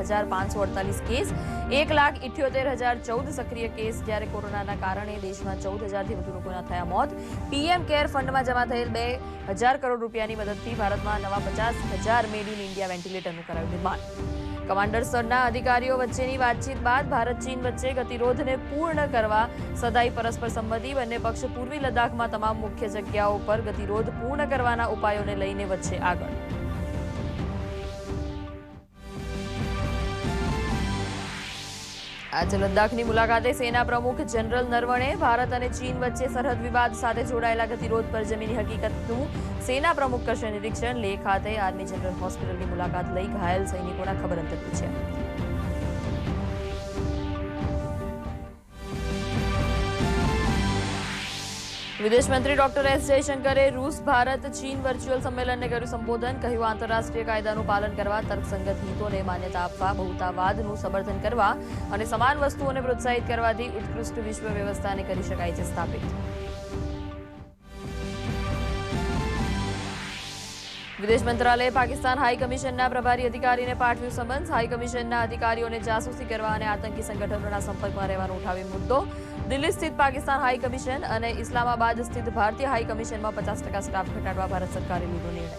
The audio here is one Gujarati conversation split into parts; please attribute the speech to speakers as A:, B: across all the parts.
A: હજાર પાંચસો અડતાલીસ કેસ, એક લાખ ઇઠ્યોતેર હજાર ચૌદ સક્રિય કેસ જ્યારે કોરોનાના કારણે દેશમાં ચૌદ હજારથી વધુ લોકોના થયા મોત. પીએમ કેર ફંડમાં જમા થયેલ બે હજાર કરોડ રૂપિયાની મદદથી ભારતમાં નવા પચાસ હજાર મેડ ઇન ઇન્ડિયા વેન્ટિલેટરનું કરાયું નિર્માણ. કમાન્ડર સ્તરના અધિકારીઓ વચ્ચેની વાતચીત બાદ ભારત ચીન વચ્ચે ગતિરોધને પૂર્ણ કરવા, સદાય પરસ્પર સંમતિ બંને પક્ષ પૂર્વી લદ્દાખમાં તમામ મુખ્ય જગ્યાઓ પર ગતિરોધ પૂર્ણ કરવાના ઉપાયોને લઈને વચ્ચે આગળ. આજે લદ્દાખની મુલાકાતે સેના પ્રમુખ જનરલ નરવણે, ભારત અને ચીન વચ્ચે સરહદ વિવાદ સાથે જોડાયેલા ગતિરોધ પર જમીની હકીકતનું સેના પ્રમુખ કરશે નિરીક્ષણ? લેહ ખાતે આર્મી જનરલ હોસ્પિટલની મુલાકાત લઈ ઘાયલ સૈનિકોના ખબર અંતર પૂછ્યા. વિદેશ મંત્રી ડોક્ટર એસ જયશંકરે રૂસ ભારત ચીન વર્ચ્યુઅલ સંમેલનને કર્યું સંબોધન, કહ્યું આંતરરાષ્ટ્રીય કાયદાનું પાલન કરવા, તર્કસંગત હિતોને માન્યતા આપવા, બહુતાવાદનું સમર્થન કરવા અને સમાન વસ્તુઓને પ્રોત્સાહિત કરવાથી ઉત્કૃષ્ટ વિશ્વ વ્યવસ્થાને કરી શકાય છે સ્થાપિત. વિદેશ મંત્રાલયે પાકિસ્તાન હાઈ કમિશનના પ્રભારી અધિકારીને પાઠવ્યું સમન્સ. હાઈ કમિશનના અધિકારીઓને જાસૂસી કરવા અને આતંકી સંગઠનોના સંપર્કમાં રહેવાનો ઉઠાવ્યો મુદ્દો. દિલ્હી સ્થિત પાકિસ્તાન હાઈ કમિશન અને ઇસ્લામાબાદ સ્થિત ભારતીય હાઈ કમિશનમાં પચાસ ટકા સ્ટાફ ઘટાડવા ભારત સરકારે લીધો નિર્ણય.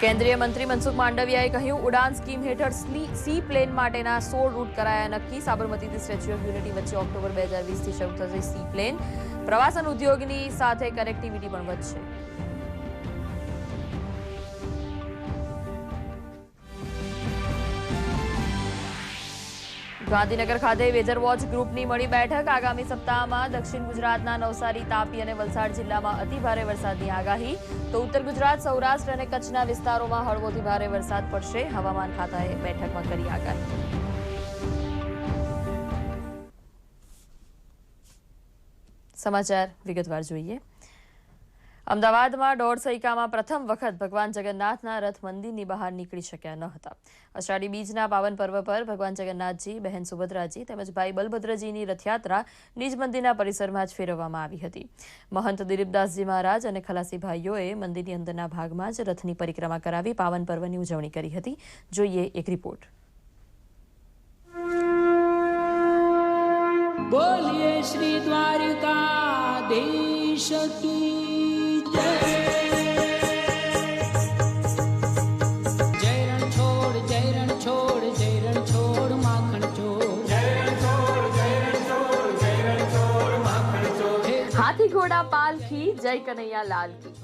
A: કેન્દ્રીય મંત્રી મનસુખ માંડવિયાએ કહ્યું, ઉડાન સ્કીમ હેઠળ સી પ્લેન માટેના સોળ રૂટ કરાયા નક્કી. સાબરમતીથી સ્ટેચ્યુ ઓફ યુનિટી વચ્ચે ઓક્ટોબર બે હજાર વીસથી શરૂ થશે સી પ્લેન. પ્રવાસન ઉદ્યોગની સાથે કનેક્ટિવિટી પણ વધશે. ગાંધીનગર ખાતે વેધર વોચ ગ્રુપની મળી બેઠક. આગામી સપ્તાહમાં દક્ષિણ ગુજરાતના નવસારી, તાપી અને વલસાડ જિલ્લામાં અતિભારે વરસાદની આગાહી. તો ઉત્તર ગુજરાત, સૌરાષ્ટ્ર અને કચ્છના વિસ્તારોમાં હળવોથી ભારે વરસાદ પડશે. હવામાન ખાતાએ બેઠકમાં કરી આગાહી. સમાચાર વિગતવાર જોઈએ. અમદાવાદમાં દોઢ સૈકામાં પ્રથમ વખત ભગવાન જગન્નાથના રથ મંદિરની બહાર નીકળી શક્યા ન હતા. અષાઢી બીજના પાવન પર્વ પર ભગવાન જગન્નાથજી, બહેન સુભદ્રાજી તેમજ ભાઈ બલભદ્રજીની રથયાત્રા નિજ મંદિરના પરિસરમાં જ ફેરવવામાં આવી હતી. મહંત દિલીપદાસજી મહારાજ અને ખલાસી ભાઈઓએ મંદિરની અંદરના ભાગમાં જ રથની પરિક્રમા કરાવી પાવન પર્વની ઉજવણી કરી હતી. જોઈએ એક રિપોર્ટ.
B: બોલીએ શ્રી
A: દ્વારકા દેશ કી. જય કનૈયા લાલ કી.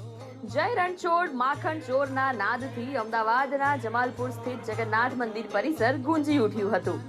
A: જય રણછોડ માખણ ચોરના નાદથી અમદાવાદના જમાલપુર સ્થિત જગન્નાથ મંદિર પરિસર ગુંજી ઉઠ્યું હતું.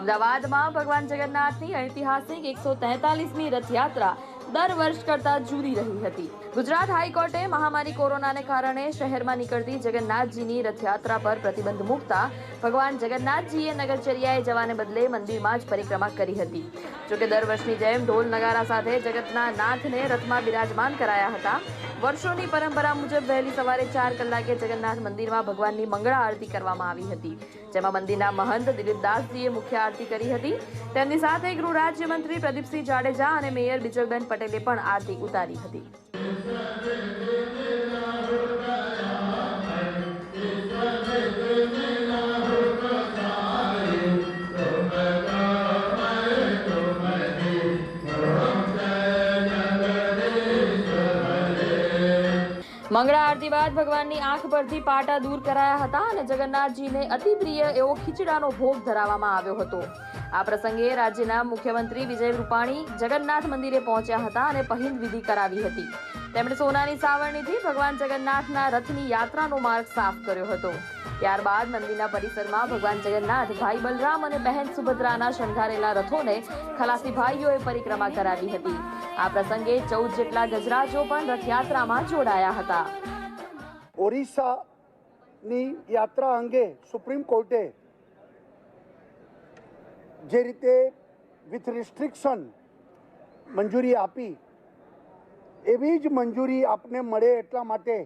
A: અમદાવાદમાં ભગવાન જગન્નાથની ઐતિહાસિક એકસો તેતાલીસમી રથયાત્રા દર વર્ષ કરતા જુદી રહી હતી. ગુજરાત હાઈકોર્ટે મહામારી કોરોનાને કારણે શહેરમાં નીકળતી જગન્નાથજીની રથયાત્રા પર પ્રતિબંધ મૂકતા ભગવાન જગન્નાથજીએ નગરચર્યાએ જવાને બદલે મંદિરમાં જ પરિક્રમા કરી હતી. જોકે દર વર્ષની જેમ ઢોલ નગારા સાથે જગતના નાથને રથમાં બિરાજમાન કરાયા હતા. વર્ષોની પરંપરા મુજબ વહેલી સવારે ચાર કલાકે જગન્નાથ મંદિરમાં ભગવાનની મંગળા આરતી કરવામાં આવી હતી. જેમાં મંદિરના મહંત દિલીપદાસજીએ મુખ્ય આરતી કરી હતી. તેમની સાથે ગૃહ રાજ્યમંત્રી પ્રદીપસિંહ જાડેજા અને મેયર બિજલબેન પટેલે પણ આરતી ઉતારી હતી. મંગળા આરતી બાદ ભગવાનની આંખ પરથી પાટા દૂર કરાયા હતા અને જગન્નાથજીને અતિ પ્રિય એવો ખીચડાનો ભોગ ધરાવવામાં આવ્યો હતો. આ પ્રસંગે રાજ્યના મુખ્યમંત્રી વિજય રૂપાણી જગન્નાથ મંદિરે પહોંચ્યા હતા અને પહિંદ વિધિ કરાવી હતી. તેમણે સોનાની સાવરણીથી ભગવાન જગન્નાથના રથની યાત્રાનો માર્ગ સાફ કર્યો હતો. ત્યારબાદ મંદિરના પરિસરમાં ભગવાન જગન્નાથ, ભાઈ બલરામ અને બહેન સુભદ્રાના શણગારેલા રથોને ખલાસી ભાઈઓએ પરિક્રમા કરાવી હતી. આ પ્રસંગે ચૌદ જેટલા ગજરાજો પણ રથયાત્રામાં જોડાયા હતા.
C: ઓરિસ્સાની યાત્રા અંગે સુપ્રીમ કોર્ટે જે રીતે વિથ રિસ્ટ્રિક્શન મંજૂરી આપી, એવી જ મંજૂરી આપને મળે એટલા માટે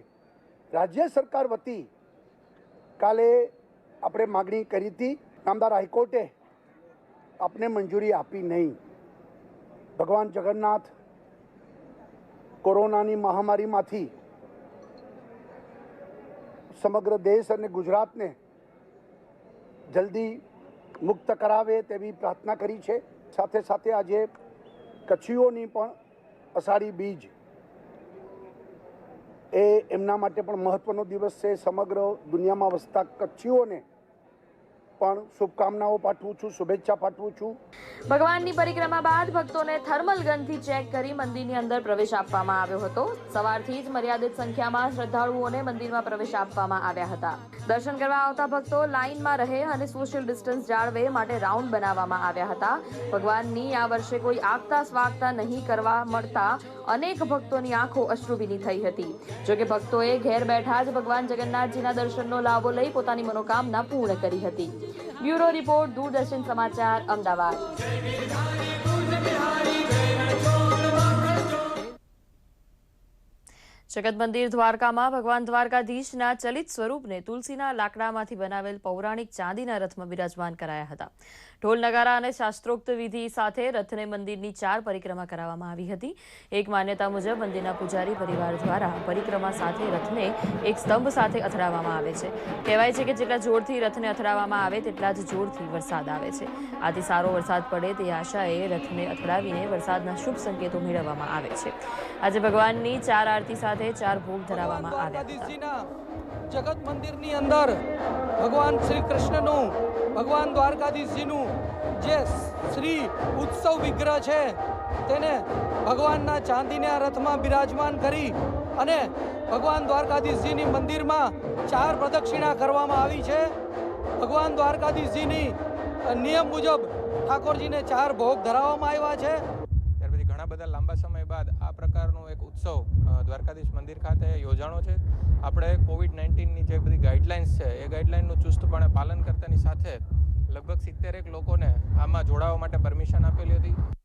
C: રાજ્ય સરકાર વતી કાલે આપણે માગણી કરી હતી. નામદાર હાઈકોર્ટે આપને મંજૂરી આપી નહીં. ભગવાન જગન્નાથ કોરોનાની મહામારીમાંથી સમગ્ર દેશ અને ગુજરાતને જલ્દી મુક્ત કરાવે તેવી પ્રાર્થના કરી છે. સાથે સાથે આજે કચ્છીઓની પણ અષાઢી બીજ એ એમના માટે પણ મહત્વનો દિવસ છે. સમગ્ર દુનિયામાં વસતા કચ્છીઓને પણ શુભકામનાઓ પાઠવું છું, શુભેચ્છા પાઠવું છું.
A: ભગવાનની પરિક્રમા બાદ ભક્તોને થર્મલ ગનથી ચેક કરી મંદિરની અંદર પ્રવેશ આપવામાં આવ્યો હતો. સવારથી જ મર્યાદિત સંખ્યામાં શ્રદ્ધાળુઓને મંદિરમાં પ્રવેશ આપવામાં આવ્યા હતા. દર્શન કરવા આવતા ભક્તો લાઇનમાં રહે અને સોશિયલ ડિસ્ટન્સ જાળવે માટે રાઉન્ડ બનાવવામાં આવ્યા હતા. ભગવાનની આ વર્ષે કોઈ આગતા સ્વાગતા નહીં કરવા મળતા અનેક ભક્તોની આંખો અશ્રુભીની થઈ હતી. જોકે ભક્તોએ ઘેર બેઠા જ ભગવાન જગન્નાથજીના દર્શનનો લાભો લઈ પોતાની મનોકામના પૂર્ણ કરી હતી. બ્યુરો રિપોર્ટ, દૂરદર્શન સમાચાર, અમદાવાદ. જગત મંદિર દ્વારકામાં ભગવાન દ્વારકાધીશના ચલિત સ્વરૂપને તુલસીના લાકડામાંથી બનાવેલ પૌરાણિક ચાંદીના રથમાં બિરાજમાન કરાયા હતા. ઢોલ નગારા અને શાસ્ત્રોક્ત વિધિ સાથે રથને મંદિરની ચાર પરિક્રમા કરાવવામાં આવી હતી. એક માન્યતા મુજબ મંદિરના પૂજારી પરિવાર દ્વારા પરિક્રમા સાથે રથને એક સ્તંભ સાથે અથડાવવામાં આવે છે. કહેવાય છે કે જેટલા જોરથી રથને અથડાવવામાં આવે તેટલા જ જોરથી વરસાદ આવે છે. આથી સારો વરસાદ પડે તે આશાએ રથને અથડાવીને વરસાદના શુભ સંકેતો મેળવવામાં આવે છે. આજે ભગવાનની ચાર આરતી સાથે ચાર ભોગ ધરાવવામાં આવ્યા હતા.
D: જગત મંદિરની અંદર ભગવાન શ્રી કૃષ્ણનું ભગવાન દ્વારકાધીશજીનું જે શ્રી ઉત્સવ વિગ્રહ છે, તેને ભગવાનના ચાંદીના રથમાં બિરાજમાન કરી અને ભગવાન દ્વારકાધીશજીની મંદિરમાં ચાર પ્રદક્ષિણા કરવામાં આવી છે. ભગવાન દ્વારકાધીશજીની નિયમ મુજબ ઠાકોરજીને ચાર ભોગ ધરાવવામાં આવ્યા છે.
E: ત્યાર પછી ઘણા બધા લાંબા સમય બાદ આ ઉત્સવ દ્વારકાધીશ મંદિર ખાતે યોજાણો છે. આપણે કોવિડ નાઇન્ટીનની જે બધી ગાઈડલાઇન્સ છે, એ ગાઈડલાઇનનું ચુસ્તપણે પાલન કરતાની સાથે લગભગ સિત્તેરેક લોકોને આમાં જોડાવા માટે પરમિશન આપેલી હતી.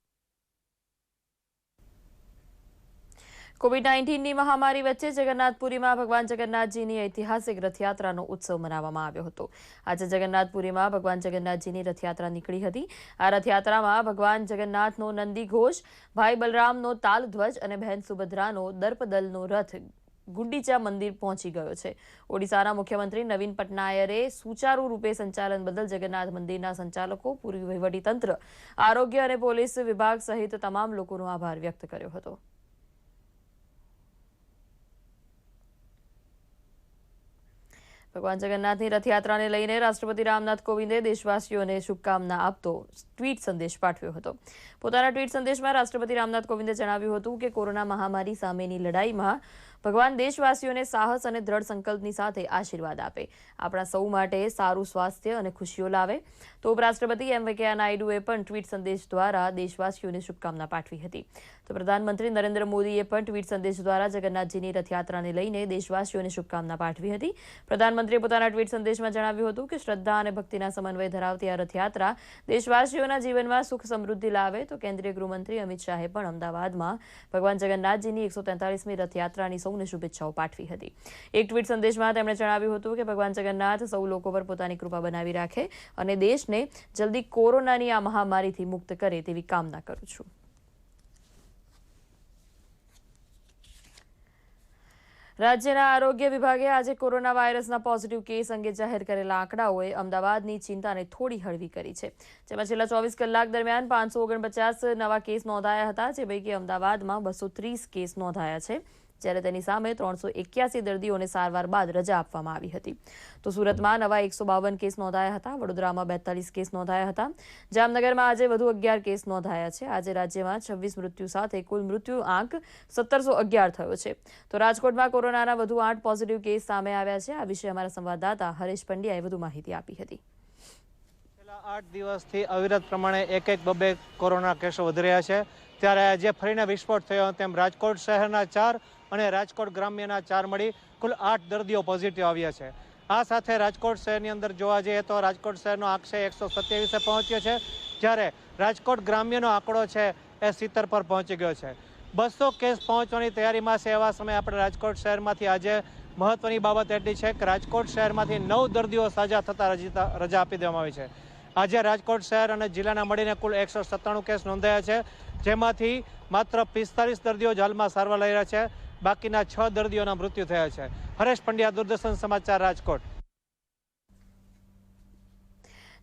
A: કોવિડ નાઇન્ટીનની મહામારી વચ્ચે જગન્નાથપુરીમાં ભગવાન જગન્નાથજીની ઐતિહાસિક રથયાત્રાનો ઉત્સવ મનાવવામાં આવ્યો હતો. આજે જગન્નાથપુરીમાં ભગવાન જગન્નાથજીની રથયાત્રા નીકળી હતી. આ રથયાત્રામાં ભગવાન જગન્નાથનો નંદી ઘોષ, ભાઈ બલરામનો તાલ ધ્વજ અને બહેન સુભદ્રાનો દર્પદલનો રથ ગુંડીચા મંદિર પહોંચી ગયો છે. ઓડિશાના મુખ્યમંત્રી નવીન પટનાયરે સુચારુ રૂપે સંચાલન બદલ જગન્નાથ મંદિરના સંચાલકો, પૂર્વ વહીવટીતંત્ર, આરોગ્ય અને પોલીસ વિભાગ સહિત તમામ લોકોનો આભાર વ્યક્ત કર્યો હતો. ભગવાન જગન્નાથની રથયાત્રાને લઈને રાષ્ટ્રપતિ રામનાથ કોવિંદે દેશવાસીઓને શુભકામના આપતો ટ્વીટ સંદેશ પાઠવ્યો હતો. પોતાના ટ્વીટ સંદેશમાં રાષ્ટ્રપતિ રામનાથ કોવિંદે જણાવ્યું હતું કે કોરોના મહામારી સામેની લડાઈમાં ભગવાન દેશવાસીઓને સાહસ અને દ્રઢ સંકલ્પની સાથે આશીર્વાદ આપે. આપણા સૌ માટે સારું સ્વાસ્થ્ય અને ખુશીઓ લાવે. તો ઉપરાષ્ટ્રપતિ એમ વેંકૈયા નાયડુએ પણ ટ્વીટ સંદેશ દ્વારા દેશવાસીઓને શુભકામના પાઠવી હતી. તો પ્રધાનમંત્રી નરેન્દ્ર મોદીએ પણ ટ્વીટ સંદેશ દ્વારા જગન્નાથજીની રથયાત્રાને લઈને દેશવાસીઓને શુભકામના પાઠવી હતી. પ્રધાનમંત્રીએ પોતાના ટ્વીટ સંદેશમાં જણાવ્યું હતું કે શ્રદ્ધા અને ભક્તિના સમન્વય ધરાવતી આ રથયાત્રા દેશવાસીઓના જીવનમાં સુખ સમૃદ્ધિ લાવે. તો કેન્દ્રીય ગૃહમંત્રી અમિત શાહે પણ અમદાવાદમાં ભગવાન જગન્નાથજીની એકસો તેતાલીસમી રથયાત્રાની સૌને શુભેચ્છાઓ પાઠવી હતી. એક ટ્વીટ સંદેશમાં તેમણે જણાવ્યું હતું કે ભગવાન જગન્નાથ સૌ લોકો પર પોતાની કૃપા બનાવી રાખે અને દેશને જલ્દી કોરોનાની આ મહામારીથી મુક્ત કરે તેવી કામના કરું છું. રાજ્યના આરોગ્ય વિભાગે આજે કોરોના વાયરસના પોઝિટિવ કેસ અંગે જાહેર કરેલા આંકડાઓએ અમદાવાદની ચિંતાને થોડી હળવી કરી છે. જેમાં છેલ્લા ચોવીસ કલાક દરમિયાન પાંચસો ઓગણપચાસ નવા કેસ નોંધાયા હતા, જે પૈકી અમદાવાદમાં બસો ત્રીસ કેસ નોંધાયા છે. જ્યારે તેની સામે ત્રણસો એક્યાસી દર્દીઓને સારવાર બાદ રજા આપવામાં આવી હતી. તો સુરતમાં નવા એકસો બાવન કેસ નોંધાયા હતા, વડોદરામાં બેતાલીસ કેસ નોંધાયા હતા, જામનગરમાં આજે વધુ અગિયાર કેસ નોંધાયા છે. આજે રાજ્યમાં છવ્વીસ મૃત્યુ સાથે કુલ મૃત્યુ આંક સત્તરસો અગિયાર થયો છે. તો રાજકોટમાં કોરોનાના વધુ આઠ પોઝિટિવ કેસ સામે આવ્યા છે. આ વિશે અમારા સંવાદદાતા હરેશ પંડ્યાએ વધુ માહિતી આપી હતી.
F: આઠ દિવસથી અવિરત પ્રમાણે એક એક બબે કોરોના કેસો વધી રહ્યા છે. ત્યારે આજે ફરીને વિસ્ફોટ થયો તેમ રાજકોટ શહેરના ચાર અને રાજકોટ ગ્રામ્યના ચાર મળી કુલ આઠ દર્દીઓ પોઝિટિવ આવ્યા છે. આ સાથે રાજકોટ શહેરની અંદર જોવા જઈએ તો રાજકોટ શહેરનો આંકશે એકસો સત્યાવીસે પહોંચ્યો છે, જ્યારે રાજકોટ ગ્રામ્યનો આંકડો છે એ સિત્તેર પર પહોંચી ગયો છે. બસો કેસ પહોંચવાની તૈયારીમાં છે એવા સમયે આપણે રાજકોટ શહેરમાંથી આજે મહત્વની બાબત એટલી છે કે રાજકોટ શહેરમાંથી નવ દર્દીઓ સાજા થતાં રજા આપી દેવામાં આવી છે. આજે રાજકોટ શહેર અને જિલ્લાના મળીને કુલ એકસો સત્તાણું કેસ નોંધાયા છે, જેમાંથી માત્ર પિસ્તાલીસ દર્દીઓ જ હાલમાં સારવાર લઈ રહ્યા છે. બાકીના છ દર્દીઓના મૃત્યુ થયા છે. હરેશ પંડ્યા, દૂરદર્શન સમાચાર, રાજકોટ.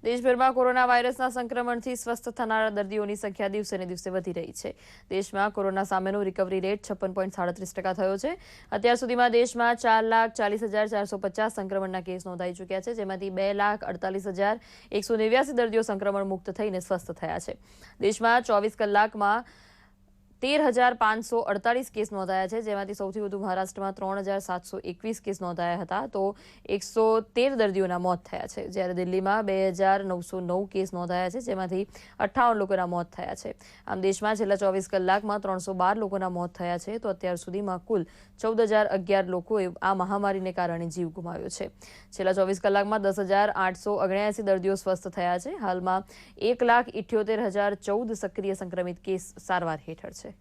A: દેશભરમાં કોરોના વાયરસના સંક્રમણથી સ્વસ્થ થનારા દર્દીઓની સંખ્યા દિવસેને દિવસે વધી રહી છે. દેશમાં કોરોના સામેનો રિકવરી રેટ છપ્પન પોઈન્ટ સાડત્રીસ ટકા થયો છે. અત્યાર સુધીમાં દેશમાં ચાર લાખ ચાલીસ હજાર ચારસો પચાસ સંક્રમણના કેસ નોંધાઈ ચૂક્યા છે, જેમાંથી બે લાખ અડતાલીસ હજાર એકસો નેવ્યાસી દર્દીઓ સંક્રમણ મુક્ત થઈને સ્વસ્થ થયા છે. દેશમાં ચોવીસ કલાકમાં તેર હજાર પાંચસો અડતાલીસ કેસ નોંધાયા છે, જેમાંથી સૌથી વધુ મહારાષ્ટ્રમાં ત્રણ હજાર સાતસો એકવીસ કેસ નોંધાયા હતા. તો એકસો તેર દર્દીઓના મોત થયા છે. જ્યારે દિલ્હીમાં બે હજાર નવસો નવ કેસ નોંધાયા છે, જેમાંથી અઠ્ઠાવન લોકોના મોત થયા છે. આમ દેશમાં છેલ્લા ચોવીસ કલાકમાં ત્રણસો બાર લોકોના મોત થયા છે. તો અત્યાર સુધીમાં કુલ ચૌદ હજાર અગિયાર લોકોએ આ મહામારીને કારણે જીવ ગુમાવ્યો છે. છેલ્લા ચોવીસ કલાકમાં દસ હજાર આઠસો ઓગણ્યાસી દર્દીઓ સ્વસ્થ થયા છે. હાલમાં એક લાખ ઇઠ્યોતેર હજાર ચૌદ સક્રિય સંક્રમિત કેસ સારવાર હેઠળ છે.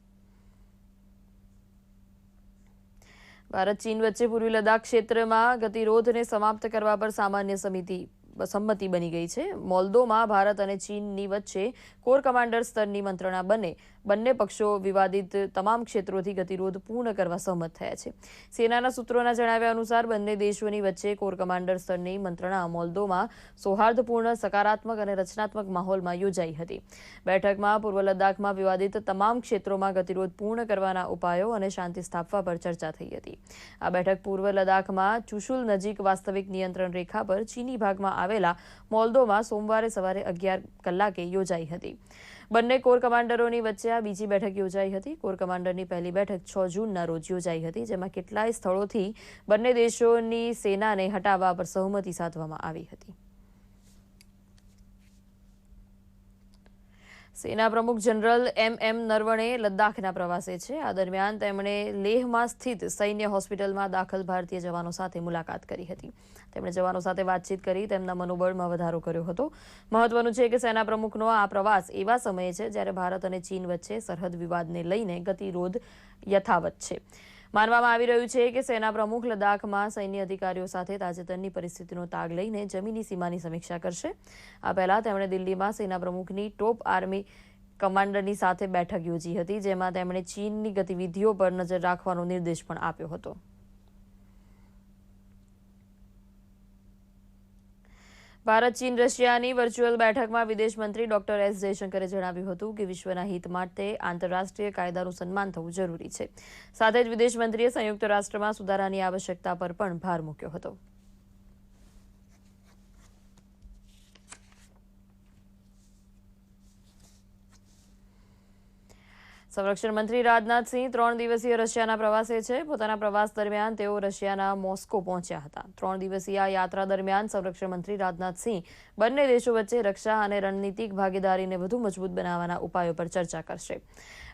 A: ભારત ચીન વચ્ચે પૂર્વી લદ્દાખ ક્ષેત્રમાં ગતિરોધને સમાપ્ત કરવા પર સામાન્ય સમિતિ સંમતિ બની ગઈ છે. મોલ્દોમાં ભારત અને ચીનની વચ્ચે કોર કમાન્ડર સ્તરની મંત્રણા બને, બંને પક્ષો વિવાદિત તમામ ક્ષેત્રોથી ગતિરોધ પૂર્ણ કરવા સહમત થયા છે. સેનાના સૂત્રોના જણાવ્યા અનુસાર બંને દેશોની વચ્ચે કોર કમાન્ડર સ્તરની મંત્રણા મોલ્દોમાં સૌહાર્દપૂર્ણ, સકારાત્મક અને રચનાત્મક માહોલમાં યોજાઈ હતી. બેઠકમાં પૂર્વ લદ્દાખમાં વિવાદિત તમામ ક્ષેત્રોમાં ગતિરોધ પૂર્ણ કરવાના ઉપાયો અને શાંતિ સ્થાપવા પર ચર્ચા થઈ હતી. આ બેઠક પૂર્વ લદ્દાખમાં ચુશુલ નજીક વાસ્તવિક નિયંત્રણ રેખા પર ચીની ભાગમાં આવેલા મોલ્દોમાં સોમવારે સવારે અગિયાર કલાકે યોજાઈ હતી. બંને કોર કમાન્ડરોની વચ્ચે આ બીજી બેઠક યોજાઈ હતી. કોર કમાન્ડરની પહેલી બેઠક છ જૂનના રોજ યોજાઈ હતી, જેમાં કેટલાય સ્થળોથી બંને દેશોની સેનાને હટાવવા પર સહમતિ સાધવામાં આવી હતી. સેના પ્રમુખ જનરલ એમ એમ નરવણે લદ્દાખના પ્રવાસે છે. આ દરમિયાન તેમણે લેહમાં સ્થિત સૈન્ય હોસ્પિટલમાં દાખલ ભારતીય જવાનો સાથે મુલાકાત કરી હતી. તેમણે જવાનો સાથે વાતચીત કરી તેમના મનોબળમાં વધારો કર્યો હતો. મહત્વનું છે કે સેના પ્રમુખનો આ પ્રવાસ એવા સમયે છે જ્યારે ભારત અને ચીન વચ્ચે સરહદ વિવાદને લઈને ગતિરોધ યથાવત છે. માનવામાં આવી રહ્યું છે કે સેના પ્રમુખ લદ્દાખમાં સૈન્ય અધિકારીઓ સાથે તાજેતરની પરિસ્થિતિનો તાગ લઈને જમીની સીમાની સમીક્ષા કરશે. આ પહેલા તેમણે દિલ્હીમાં સેના પ્રમુખની ટોપ આર્મી કમાન્ડરની સાથે બેઠક યોજી હતી, જેમાં તેમણે ચીનની ગતિવિધિઓ પર નજર રાખવાનો નિર્દેશ પણ આપ્યો હતો. ભારત, ચીન, રશિયાની વર્ચ્યુઅલ બેઠકમાં વિદેશ મંત્રી ડોક્ટર એસ જયશંકરે જણાવ્યું હતું કે વિશ્વના હિત માટે આંતરરાષ્ટ્રીય કાયદાનું સન્માન થવું જરૂરી છે. સાથે જ વિદેશ મંત્રીએ સંયુક્ત રાષ્ટ્રમાં સુધારાની આવશ્યકતા પર પણ ભાર મૂક્યો હતો. સંરક્ષણ મંત્રી રાજનાથસિંહ ત્રણ દિવસીય રશિયાના પ્રવાસે છે. પોતાના પ્રવાસ દરમિયાન તેઓ રશિયાના મોસ્કો પહોંચ્યા હતા. ત્રણ દિવસીય યાત્રા દરમિયાન સંરક્ષણ મંત્રી રાજનાથસિંહ બંને દેશો વચ્ચે રક્ષા અને રણનીતિક ભાગીદારીને વધુ મજબૂત બનાવવાના ઉપાયો પર ચર્ચા કરશે.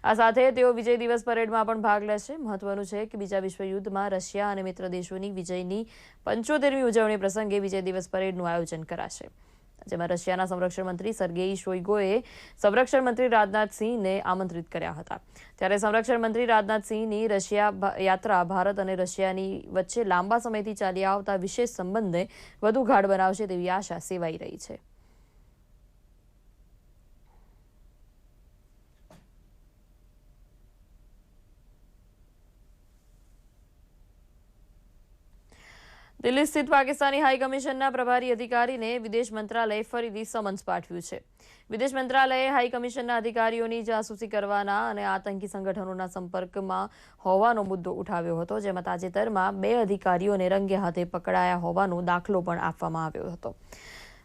A: આ સાથે તેઓ વિજય દિવસ પરેડમાં પણ ભાગ લેશે. મહત્વનું છે કે બીજા વિશ્વયુદ્ધમાં રશિયા અને મિત્ર દેશોની વિજયની પંચોતેરમી ઉજવણી પ્રસંગે વિજય દિવસ પરેડનું આયોજન કરાશે. જેમાં રશિયાના સંરક્ષણ મંત્રી સર્ગેઈ શોઈગોએ સંરક્ષણ મંત્રી રાજનાથસિંહને આમંત્રિત કર્યા હતા. ત્યારે સંરક્ષણ મંત્રી રાજનાથસિંહની રશિયા યાત્રા ભારત અને રશિયાની વચ્ચે લાંબા સમયથી ચાલી આવતા વિશેષ સંબંધને વધુ ગાઢ બનાવશે તેવી આશા સેવાઈ રહી છે. દિલ્હી સ્થિત પાકિસ્તાની હાઈ કમિશનના પ્રભારી અધિકારીને વિદેશ મંત્રાલયે ફરીથી સમન્સ પાઠવ્યું છે. વિદેશ મંત્રાલયે હાઈ કમિશનના અધિકારીઓની જાસૂસી કરવાના અને આતંકી સંગઠનોના સંપર્કમાં હોવાનો મુદ્દો ઉઠાવ્યો હતો, જેમાં તાજેતરમાં બે અધિકારીઓને રંગે હાથે પકડાયા હોવાનો દાખલો પણ આપવામાં આવ્યો હતો.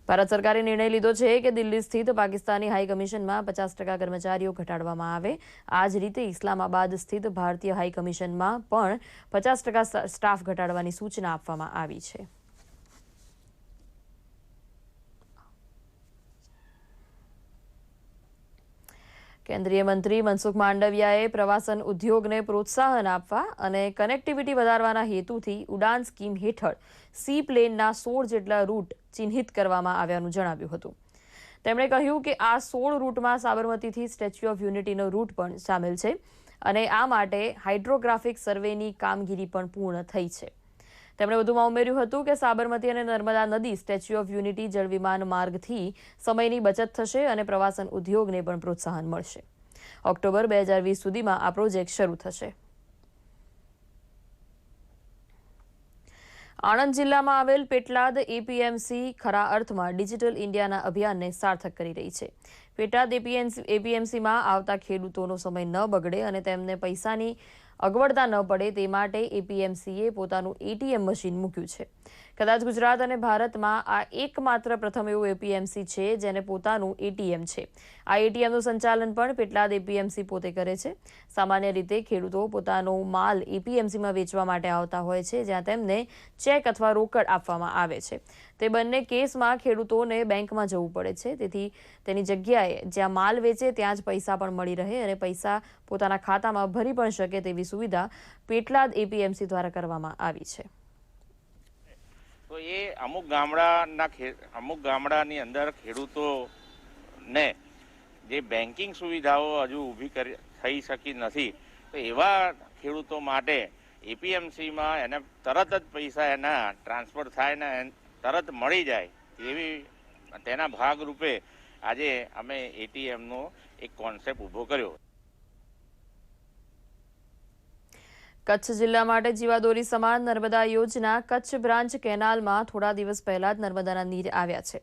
A: ભારત સરકારે નિર્ણય લીધો છે કે દિલ્હી સ્થિત પાકિસ્તાની હાઈ કમિશનમાં પચાસ ટકા કર્મચારીઓ ઘટાડવામાં આવે. આ જ રીતે ઇસ્લામાબાદ સ્થિત ભારતીય હાઈ કમિશનમાં પણ પચાસ ટકા સ્ટાફ ઘટાડવાની સૂચના આપવામાં આવી છે. કેન્દ્રીય મંત્રી મનસુખ માંડવિયાએ પ્રવાસન ઉદ્યોગને પ્રોત્સાહન આપવા અને કનેક્ટિવિટી વધારવાના હેતુથી ઉડાન સ્કીમ હેઠળ સી પ્લેનના સોળ જેટલા રૂટ ચિહ્નિત કરવામાં આવ્યાનું જણાવ્યું હતું. તેમણે કહ્યું કે આ સોળ રૂટમાં સાબરમતીથી સ્ટેચ્યુ ઓફ યુનિટીનો રૂટ પણ સામેલ છે અને આ માટે હાઇડ્રોગ્રાફિક સર્વેની કામગીરી પણ પૂર્ણ થઈ છે. તેમણે વધુમાં ઉમેર્યું હતું કે સાબરમતી અને નર્મદા નદી સ્ટેચ્યુ ઓફ યુનિટી જળવિમાન માર્ગથી સમયની બચત થશે અને પ્રવાસન ઉદ્યોગને પણ પ્રોત્સાહન મળશે. ઓક્ટોબર બે હજાર વીસ સુધીમાં આ પ્રોજેક્ટ શરૂ થશે. આણંદ જિલ્લામાં આવેલ પેટલાદ એપીએમસી ખરા અર્થમાં ડિજિટલ ઇન્ડિયાના અભિયાનને સાર્થક કરી રહી છે. એપીએમસી એપીએમસીમાં આવતા ખેડૂતોનો સમય ન બગડે અને તેમને પૈસાની અગવડતા ન પડે તે માટે એપીએમસીએ પોતાનું એટીએમ મશીન મૂક્યું છે. કદાચ ગુજરાત અને ભારતમાં આ એકમાત્ર પ્રથમ એવું એપીએમસી છે જેને પોતાનું એટીએમ છે. આ એટીએમનું સંચાલન પણ પેટલાદ એપીએમસી પોતે કરે છે. સામાન્ય રીતે ખેડૂતો પોતાનો માલ એપીએમસીમાં વેચવા માટે આવતા હોય છે, જ્યાં તેમને ચેક અથવા રોકડ આપવામાં આવે છે. તે બંને કેસમાં ખેડૂતોને બેંકમાં જવું પડે છે, તેથી તેની જગ્યાએ જ્યાં માલ વેચે ત્યાં જ પૈસા પણ મળી રહે અને પૈસા પોતાના ખાતામાં ભરી પણ શકે તેવી સુવિધા પેટલાદ એપીએમસી દ્વારા કરવામાં આવી છે.
G: તો એ અમુક ગામડાના અમુક ગામડાની અંદર ખેડૂતોને જે બેન્કિંગ સુવિધાઓ હજુ ઊભી કરી, થઈ શકી નથી, તો એવા ખેડૂતો માટે એપીએમસીમાં એને તરત જ પૈસા એના ટ્રાન્સફર થાય ને તરત મળી જાય એવી તેના ભાગરૂપે આજે અમે એટીએમનો એક કોન્સેપ્ટ ઊભો કર્યો.
A: કચ્છ જિલ્લા માટે જીવાદોરી સમાન નર્મદા યોજના કચ્છ બ્રાન્ચ કેનાલમાં થોડા દિવસ પહેલા જ નર્મદાના નીર આવ્યા છે.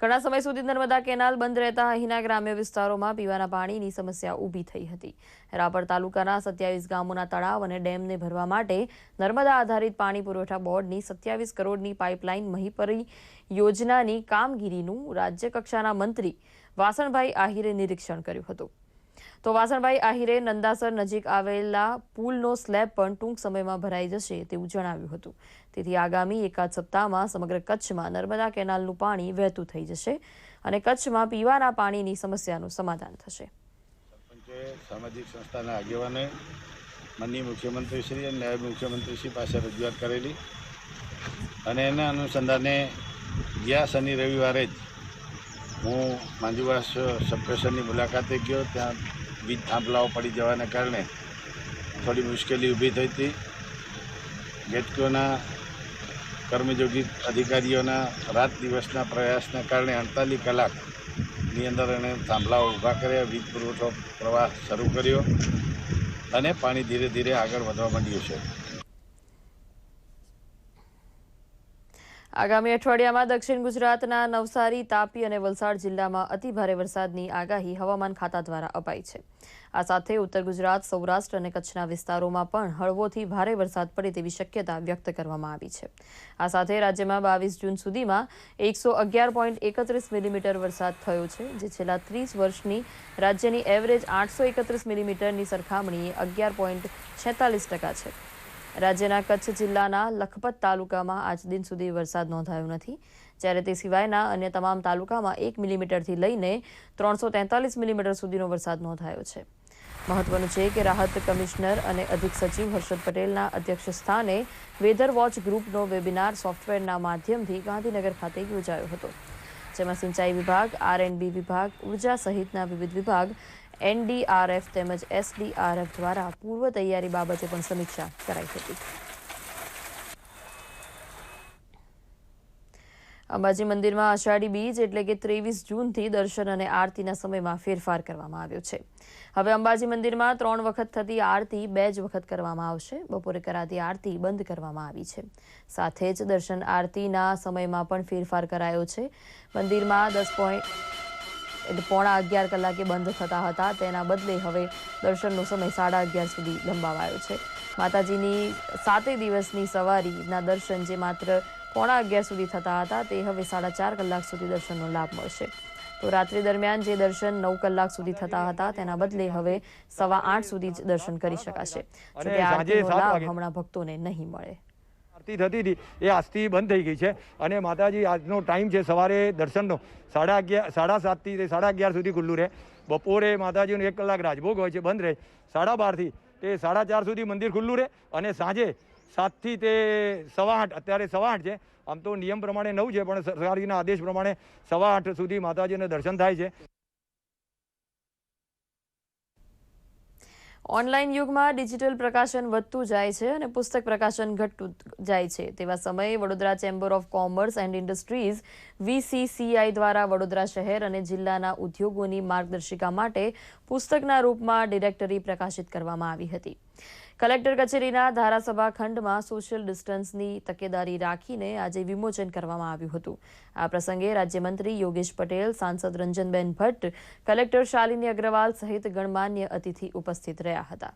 A: ઘણા સમય સુધી નર્મદા કેનાલ બંધ રહેતા અહીંના ગ્રામ્ય વિસ્તારોમાં પીવાના પાણીની સમસ્યા ઊભી થઈ હતી. રાપર તાલુકાના સત્યાવીસ ગામોના તળાવ અને ડેમને ભરવા માટે નર્મદા આધારિત પાણી પુરવઠા બોર્ડની સત્યાવીસ કરોડની પાઇપલાઇન મહીપરી યોજનાની કામગીરીનું રાજ્ય કક્ષાના મંત્રી વાસણભાઈ આહિરે નિરીક્ષણ કર્યું હતું. તો વાસણભાઈ આહિરે નંદાસર નજીક આવેલા પુલનો સ્લેબ પણ ટૂંક સમયમાં ભરાઈ જશે તેવું જણાવ્યું હતું. તેથી આગામી એકાદ સપ્તાહમાં સમગ્ર કચ્છમાં નર્મદા કેનાલનું પાણી વહેતું થઈ જશે અને કચ્છમાં પીવાના પાણીની સમસ્યાનું સમાધાન થશે.
H: સામાજિક સંસ્થાના આગેવાને માનનીય મુખ્યમંત્રીશ્રી અને નાયબ મુખ્યમંત્રીશ્રી પાસે રજૂઆત કરેલી અને એના અનુસંધાને ગયા શનિ રવિવારે જ હું માંજુવાસ સબસ્ટેશનની મુલાકાતે ગયો. ત્યાં વીજ થાંભલાઓ પડી જવાને કારણે થોડી મુશ્કેલી ઊભી થઈ હતી. ગેટકોના કર્મયોગી અધિકારીઓના રાત દિવસના પ્રયાસના કારણે અડતાલીસ કલાકની અંદર એણે થાંભલાઓ ઊભા કર્યા, વીજ પુરવઠો પ્રવાહ શરૂ કર્યો અને પાણી ધીરે ધીરે આગળ વધવા માંડ્યું છે.
A: આગામી અઠવાડિયામાં દક્ષિણ ગુજરાતના નવસારી, તાપી અને વલસાડ જિલ્લામાં અતિભારે વરસાદની આગાહી હવામાન ખાતા દ્વારા અપાઈ છે. આ સાથે ઉત્તર ગુજરાત, સૌરાષ્ટ્ર અને કચ્છના વિસ્તારોમાં પણ હળવોથી ભારે વરસાદ પડે તેવી શક્યતા વ્યક્ત કરવામાં આવી છે. આ સાથે રાજ્યમાં બાવીસ જૂન સુધીમાં એકસો અગિયાર પોઈન્ટ એકત્રીસ મિલીમીટર વરસાદ થયો છે, જે છેલ્લા ત્રીસ વર્ષની રાજ્યની એવરેજ આઠસો એકત્રીસ મિલીમીટરની સરખામણીએ અગિયાર પોઈન્ટ છેતાલીસ ટકા છે. રાજ્યના કચ્છ જિલ્લાના લખપત તાલુકામાં આજ દિન સુધી વરસાદ નોંધાયો નથી. જ્યારે તે સિવાયના અન્ય તમામ તાલુકામાં એક મિલીમીટરથી લઈને ત્રણસો તેતાલીસ મિલીમીટર સુધીનો વરસાદ નોંધાયો છે. મહત્વનું છે કે રાહત કમિશનર અને અધિક સચિવ હર્ષદ પટેલના અધ્યક્ષ સ્થાને વેધર વોચ ગ્રુપનો વેબિનાર સોફ્ટવેરના માધ્યમથી ગાંધીનગર ખાતે યોજાયો હતો. જેમાં સિંચાઈ વિભાગ, આરએનબી વિભાગ, ઊર્જા સહિતના વિવિધ વિભાગ એનડીઆરએફ તેમજ એસડીઆરએફ દ્વારા પૂર્વ તૈયારી બાબતે પણ સમીક્ષા કરાઈ હતી. અંબાજી મંદિરમાં આષાઢી બીજ એટલે કે ત્રેવીસ જૂનથી દર્શન અને આરતીના સમયમાં ફેરફાર કરવામાં આવ્યો છે. હવે અંબાજી મંદિરમાં ત્રણ વખત થતી આરતી બે જ વખત કરવામાં આવશે. બપોરે કરાતી આરતી બંધ કરવામાં આવી છે. સાથે જ દર્શન આરતીના સમયમાં પણ ફેરફાર કરાયો છે. મંદિરમાં દસ પોઈન્ટ પોણા અગિયાર કલાકે બંધ થતા હતા. તેના બદલે હવે દર્શનનો સમય સાડા અગિયાર સુધી લંબાવાયો છે. માતાજીની સાતે દિવસની સવારીના દર્શન જે માત્ર પોણા અગિયાર સુધી થતા હતા તે હવે સાડા ચાર કલાક સુધી દર્શનનો લાભ મળશે. તો રાત્રિ દરમિયાન જે દર્શન નવ કલાક સુધી થતા હતા તેના બદલે હવે સવા આઠ સુધી જ દર્શન કરી શકાશે. આરતીનો લાભ હમણાં ભક્તોને નહીં મળે.
I: આરતી થતી હતી, એ આજથી બંધ થઈ ગઈ છે. અને માતાજી, આજનો ટાઈમ છે સવારે દર્શનનો. સાડા અગિયાર સાડા સાતથી તે સાડા અગિયાર સુધી ખુલ્લું રહે. બપોરે માતાજીનો એક કલાક રાજભોગ હોય છે, બંધ રહે. સાડા બારથી તે સાડા ચાર સુધી મંદિર ખુલ્લું રહે અને સાંજે સાતથી તે સવા આઠ, અત્યારે સવા આઠ છે. આમ તો નિયમ પ્રમાણે નવ છે, પણ સરકારીના આદેશ પ્રમાણે સવા આઠ સુધી માતાજીને દર્શન થાય છે.
A: ઓનલાઈન યુગમાં ડિજિટલ પ્રકાશન વધતું જાય છે અને પુસ્તક પ્રકાશન ઘટતું જાય છે. તેવા સમયે Vadodara chamber of commerce and industries VCCI દ્વારા વડોદરા શહેર અને જિલ્લાના ઉદ્યોગોની માર્ગદર્શિકા માટે પુસ્તકના રૂપમાં ડિરેક્ટરી પ્રકાશિત કરવામાં આવી હતી. કલેક્ટર કચેરીના ધારાસભા ખંડમાં સોશિયલ ડિસ્ટન્સની તકેદારી રાખીને આજે વિમોચન કરવામાં આવ્યું હતું. આ પ્રસંગે રાજ્યમંત્રી યોગેશ પટેલ, સાંસદ રંજનબેન ભટ્ટ, કલેક્ટર શાલિની અગ્રવાલ સહિત ગણમાન્ય અતિથિ ઉપસ્થિત રહ્યા હતા.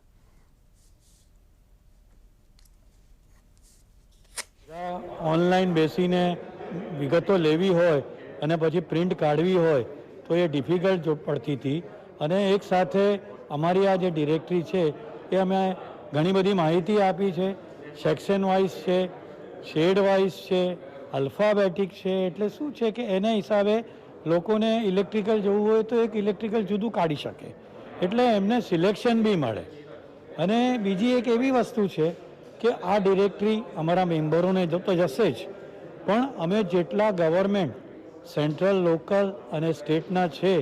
J: ઓનલાઈન બેસીને વિગતો લેવી હોય અને પછી પ્રિન્ટ કાઢવી હોય તો એ ડિફિકલ્ટ પડતી હતી. અને એક સાથે અમારી આ જે ડિરેક્ટરી છે, એ અમે ઘણી બધી માહિતી આપી છે. સેક્શન વાઇઝ છે શેડ વાઇઝ છે અલ્ફાબેટિક છે, એટલે શું છે કે એના હિસાબે લોકોને ઇલેક્ટ્રિકલ જવું હોય તો એક ઇલેક્ટ્રિકલ જુદું કાઢી શકે. એટલે એમને સિલેક્શન બી મળે. અને બીજી એક એવી વસ્તુ છે કે આ ડિરેક્ટરી અમારા મેમ્બરોને તો જશે જ. પણ અમે જેટલા ગવર્મેન્ટ સેન્ટ્રલ લોકલ અને સ્ટેટના છે,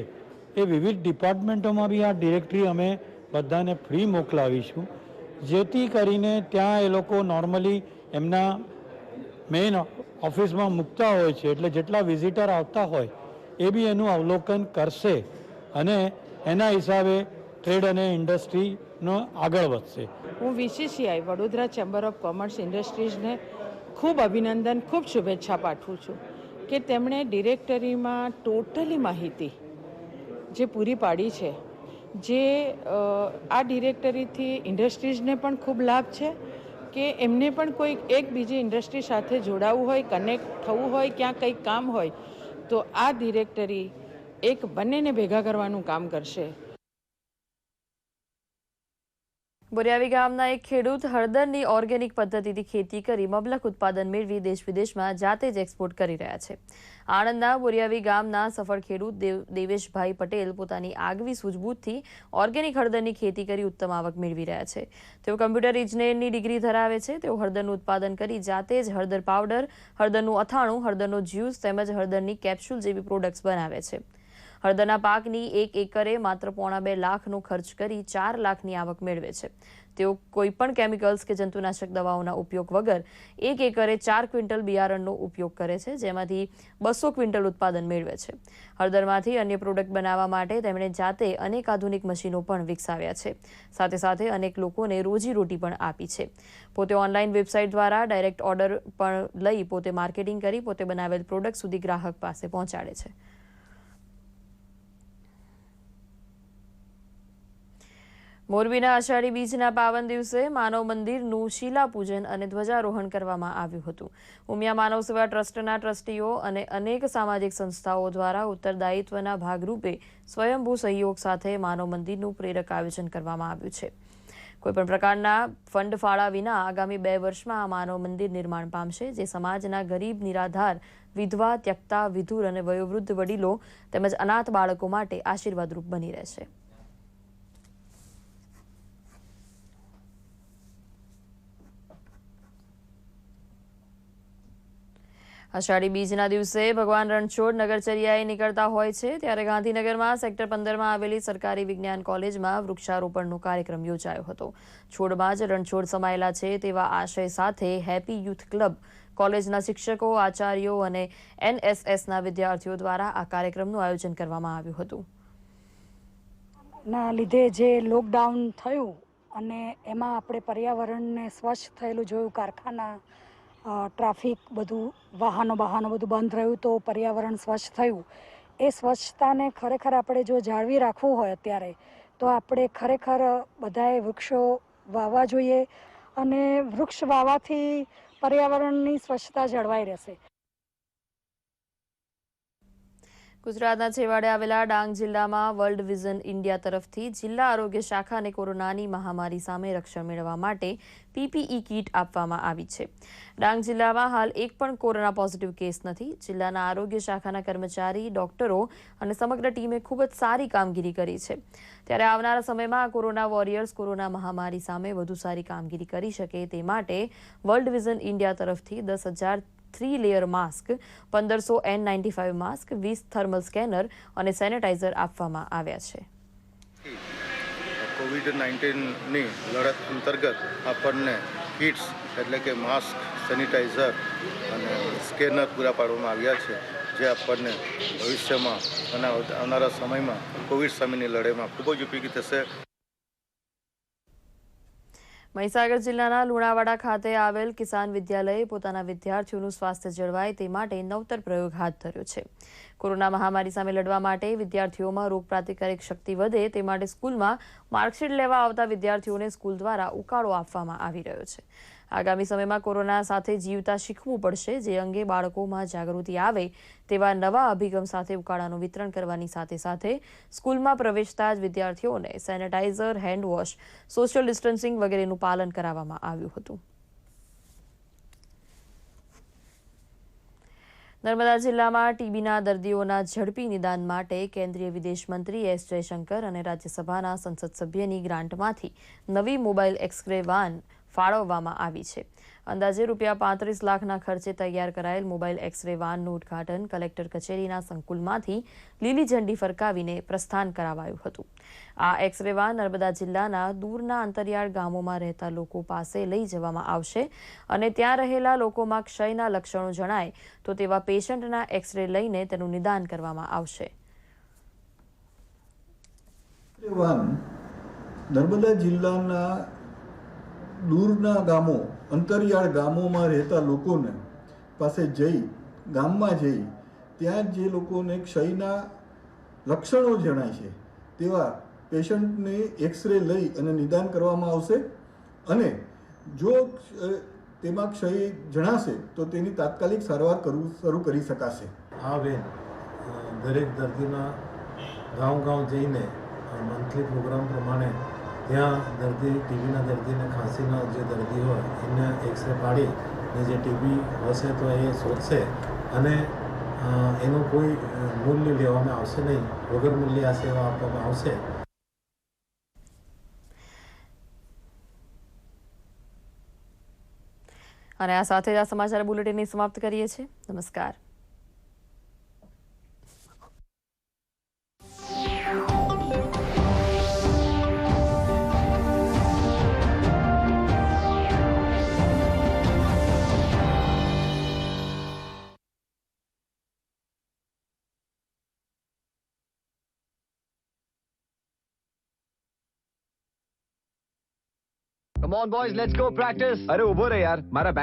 J: એ વિવિધ ડિપાર્ટમેન્ટોમાં બી આ ડિરેક્ટરી અમે બધાને ફ્રી મોકલાવીશું. જેથી કરીને ત્યાં એ લોકો નોર્મલી એમના મેઇન ઓફિસમાં મૂકતા હોય છે. એટલે જેટલા વિઝિટર આવતા હોય, એ બી એનું અવલોકન કરશે અને એના હિસાબે ટ્રેડ અને ઇન્ડસ્ટ્રીનો આગળ વધશે.
K: હું VCCI Vadodara chamber of commerce ઇન્ડસ્ટ્રીઝને ખૂબ અભિનંદન, ખૂબ શુભેચ્છા પાઠવું છું કે તેમણે ડિરેક્ટરીમાં ટોટલી માહિતી જે પૂરી પાડી છે જે આ ડિરેક્ટરીથી ઇન્ડસ્ટ્રીઝને પણ ખૂબ લાભ છે કે એમને પણ કોઈ એક બીજી ઇન્ડસ્ટ્રી સાથે જોડાવવું હોય, કનેક્ટ થવું હોય, ક્યાં કંઈક કામ હોય, તો આ ડિરેક્ટરી એક બંનેને ભેગા કરવાનું કામ કરશે.
A: બોરિયાવી ગામના એક ખેડૂત હળદરની ઓર્ગેનિક પદ્ધતિથી ખેતી કરી મબલક ઉત્પાદન મેળવી દેશ વિદેશમાં જાતે જ એક્સપોર્ટ કરી રહ્યા છે. આણંદના બોરિયાવી ગામના સફળ ખેડૂત દેવ, દેવેશભાઈ પટેલ પોતાની આગવી સૂઝબૂછથી ઓર્ગેનિક હળદરની ખેતી કરી ઉત્તમ આવક મેળવી રહ્યા છે. તેઓ કમ્પ્યુટર ઇજનેરની ડિગ્રી ધરાવે છે. તેઓ હળદરનું ઉત્પાદન કરી જાતે જ હળદર પાવડર, હળદરનું અથાણું, હળદરનો જ્યુસ તેમજ હળદરની કેપ્સ્યુલ જેવી પ્રોડક્ટ્સ બનાવે છે. હળદરના પાકની એક એકરે માત્ર પોણા બે લાખનો ખર્ચ કરી ચાર લાખની આવક મેળવે છે. તેઓ કોઈપણ કેમિકલ્સ કે જંતુનાશક દવાઓના ઉપયોગ વગર એક એકરે ચાર ક્વિન્ટલ બિયારણનો ઉપયોગ કરે છે, જેમાંથી બસો ક્વિન્ટલ ઉત્પાદન મેળવે છે. હળદરમાંથી અન્ય પ્રોડક્ટ બનાવવા માટે તેમણે જાતે અનેક આધુનિક મશીનો પણ વિકસાવ્યા છે. સાથે સાથે અનેક લોકોને રોજીરોટી પણ આપી છે. પોતે ઓનલાઈન વેબસાઇટ દ્વારા ડાયરેક્ટ ઓર્ડર પણ લઈ પોતે માર્કેટિંગ કરી પોતે બનાવેલ પ્રોડક્ટ સુધી ગ્રાહક પાસે પહોંચાડે છે. મોરબીના અષાઢી બીજના પાવન દિવસે માનવ મંદિરનું શિલાપૂજન અને ધ્વજારોહણ કરવામાં આવ્યું હતું. ઉમિયા માનવ સેવા ટ્રસ્ટના ટ્રસ્ટીઓ અને અનેક સામાજિક સંસ્થાઓ દ્વારા ઉત્તરદાયિત્વના ભાગરૂપે સ્વયંભૂ સહયોગ સાથે માનવ મંદિરનું પ્રેરક આયોજન કરવામાં આવ્યું છે. કોઈપણ પ્રકારના ફંડ ફાળા વિના આગામી બે વર્ષમાં આ માનવ મંદિર નિર્માણ પામશે, જે સમાજના ગરીબ, નિરાધાર, વિધવા, ત્યક્તા, વિધુર અને વયોવૃદ્ધ વડીલો તેમજ અનાથ બાળકો માટે આશીર્વાદરૂપ બની રહેશે. અષાઢી બીજના દિવસે ભગવાન રણછોડ નગરચર્યાએ નીકળતા હોય છે, ત્યારે ગાંધીનગરમાં સેક્ટર પંદરમાં આવેલી સરકારી વિજ્ઞાન કોલેજમાં વૃક્ષારોપણનો કાર્યક્રમ યોજાયો હતો. છોડમાં જ રણછોડ સમાયેલા છે તેવા આશય સાથે હેપી યુથ ક્લબ, કોલેજના શિક્ષકો, આચાર્યો અને એનએસએસના વિદ્યાર્થીઓ દ્વારા આ કાર્યક્રમનું આયોજન કરવામાં આવ્યું હતું.
L: ના, લીધે જે લોકડાઉન થયું અને એમાં આપણે પર્યાવરણને સ્વચ્છ થયેલું જોયું, કારખાના ટ્રાફિક બધું, વાહનો વાહનો બધું બંધ રહ્યું તો પર્યાવરણ સ્વચ્છ થયું. એ સ્વચ્છતાને ખરેખર આપણે જો જાળવી રાખવું હોય અત્યારે, તો આપણે ખરેખર બધાએ વૃક્ષો વાવવા જોઈએ અને વૃક્ષ વાવવાથી પર્યાવરણની સ્વચ્છતા જળવાઈ રહેશે.
A: ગુજરાતના છેવાડે આવેલા ડાંગ જિલ્લામાં વર્લ્ડ વિઝન ઇન્ડિયા તરફથી જિલ્લા આરોગ્ય શાખાને કોરોનાની મહામારી સામે રક્ષણ મેળવવા માટે પીપીઈ કીટ આપવામાં આવી છે. ડાંગ જિલ્લામાં હાલ એક પણ કોરોના પોઝિટિવ કેસ નથી. જિલ્લાના આરોગ્ય શાખાના કર્મચારી, ડોક્ટરો અને સમગ્ર ટીમે ખૂબ જ સારી કામગીરી કરી છે. ત્યારે આવનારા સમયમાં આ કોરોના વોરિયર્સ કોરોના મહામારી સામે વધુ સારી કામગીરી કરી શકે તે માટે વર્લ્ડ વિઝન ઇન્ડિયા તરફથી દસ હજાર થ્રી લેયર માસ્ક, પંદરસો એન નાઇન્ટી ફાઇવ માસ્ક, વીસ થર્મલ સ્કેનર અને સેનેટાઇઝર આપવામાં આવ્યા છે.
H: કોવિડ નાઇન્ટીનની લડત અંતર્ગત આપણને કિટ્સ એટલે કે માસ્ક, સેનિટાઇઝર અને સ્કેનર પૂરા પાડવામાં આવ્યા છે, જે આપણને ભવિષ્યમાં અને આવનારા સમયમાં કોવિડ સામેની લડાઈમાં ખૂબ જ ઉપયોગી થશે.
A: મહીસાગર જિલ્લાના લુણાવાડા ખાતે આવેલ કિસાન વિદ્યાલયે પોતાના વિદ્યાર્થીઓનું સ્વાસ્થ્ય જળવાય તે માટે નવતર પ્રયોગ હાથ ધર્યો છે. કોરોના મહામારી સામે લડવા માટે વિદ્યાર્થીઓમાં રોગ પ્રતિકારક શક્તિ વધે તે માટે સ્કૂલમાં માર્કશીટ લેવા આવતા વિદ્યાર્થીઓને સ્કૂલ દ્વારા ઉકાળો આપવામાં આવી રહ્યો છે. આગામી સમયમાં કોરોના સાથે જીવતા શીખવું પડશે. જે અંગે બાળકોમાં જાગૃતિ આવે તેવા નવા અભિગમ સાથે ઉકાળાનું વિતરણ કરવાની સાથે સાથે સ્કૂલમાં પ્રવેશતા જ વિદ્યાર્થીઓને સેનેટાઇઝર હેન્ડવોશ સોશિયલ ડિસ્ટન્સિંગ વગેરેનું પાલન કરાવવામાં આવ્યું હતું. નર્મદા જિલ્લામાં ટીબીના દર્દીઓના ઝડપી નિદાન માટે કેન્દ્રીય વિદેશ મંત્રી એસ જયશંકર અને રાજ્યસભાના સંસદ સભ્યની ગ્રાન્ટમાંથી નવી મોબાઈલ એક્સરે વાન ફાળવવામાં આવી છે. અંદાજે રૂપિયા પાંત્રીસ લાખના ખર્ચે તૈયાર કરાયેલ મોબાઈલ એક્સરે વાનનું ઉદઘાટન કલેક્ટર કચેરીના સંકુલમાંથી લીલી ઝંડી ફરકાવીને પ્રસ્થાન કરાવાયું હતું. આ એક્સરે વાન નર્મદા જિલ્લાના દૂરના અંતરિયાળ ગામોમાં રહેતા લોકો પાસે લઈ જવામાં આવશે અને ત્યાં રહેલા લોકોમાં ક્ષયના લક્ષણો જણાય તો તેવા પેશન્ટના એક્સરે લઈને તેનું નિદાન કરવામાં આવશે.
M: નર્મદા જિલ્લાના દૂરના ગામો, અંતરિયાળ ગામોમાં રહેતા લોકોને પાસે જઈ, ગામમાં જઈ, ત્યાં જે લોકોને ક્ષયના લક્ષણો જણાય છે, તેવા પેશન્ટને એક્સરે લઈ અને નિદાન કરવામાં આવશે અને જો તેમાં ક્ષય જણાશે, તો તેની તાત્કાલિક સારવાર કરવું શરૂ કરી શકાશે.
N: હા, બેન. દરેક દર્દીના ગાંવ ગાંવ જઈને મંથલી પ્રોગ્રામ પ્રમાણે ત્યાં દર્દી, ટીબીના દર્દીને ખાંસીના જે દર્દી હોય, એને એક્સરે પાડી ને જે ટીબી હશે તો એ શોધશે અને એનું કોઈ મૂલ્ય લેવામાં આવશે નહીં. વગર મૂલ્ય આ સેવા આપવામાં આવશે.
A: અને આ સાથે જ આ સમાચાર બુલેટિનની સમાપ્ત કરીએ છીએ. નમસ્કાર.
O: Come on, boys, let's go practice. अरे उभो रे यार मारा